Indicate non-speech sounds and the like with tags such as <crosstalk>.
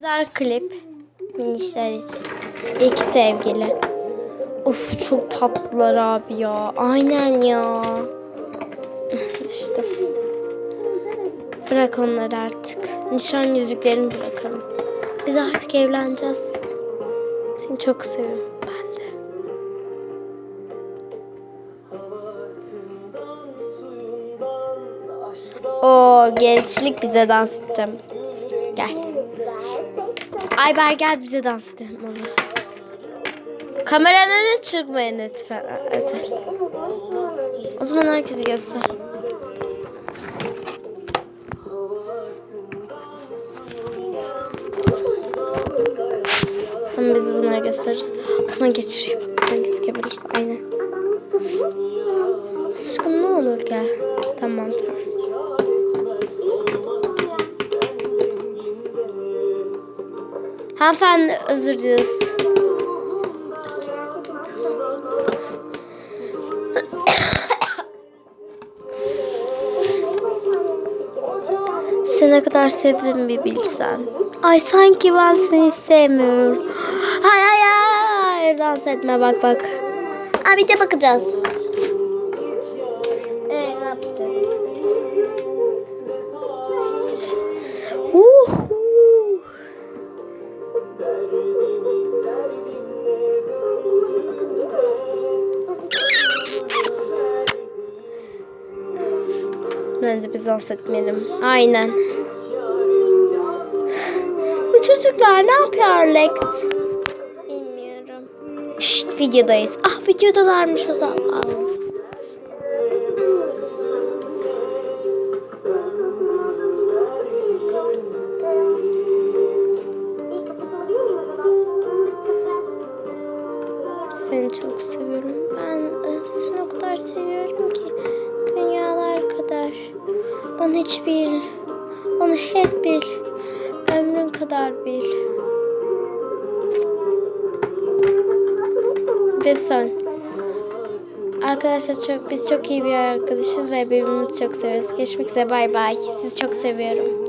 Güzel klip. Minişler için. İki sevgili. Of çok tatlılar abi ya. Aynen ya. <laughs> işte. Bırak onları artık. Nişan yüzüklerini bırakalım. Biz artık evleneceğiz. Seni çok seviyorum. Ben de. O gençlik bize dans edeceğim. Gel. Ayber gel bize dans edelim ona. Kameranın çıkmayın lütfen Özel. O zaman herkesi göster. Ama biz bunları göstereceğiz. O zaman geç şuraya bak. Hangisi kebilirse aynen. Aşkım ne olur gel. Tamam tamam. Hanımefendi özür dileriz. Seni ne kadar sevdiğimi bir bilsen. Ay sanki ben seni sevmiyorum. Hay hay hay. Dans etme bak bak. Aa, bir de bakacağız. Ee, ne yapacağız? Bence biz dans etmeyelim. Aynen. Bu çocuklar ne yapıyor Alex? Bilmiyorum. Şşt videodayız. Ah videodalarmış o zaman. Seni çok seviyorum. Ben e, seni o kadar seviyorum ki dünyalar kadar. Onu hiç bil. Onu hep bil. Ömrün kadar bil. Ve sen. Arkadaşlar çok biz çok iyi bir arkadaşız ve birbirimizi çok seviyoruz. Geçmek üzere bay bay. Sizi çok seviyorum.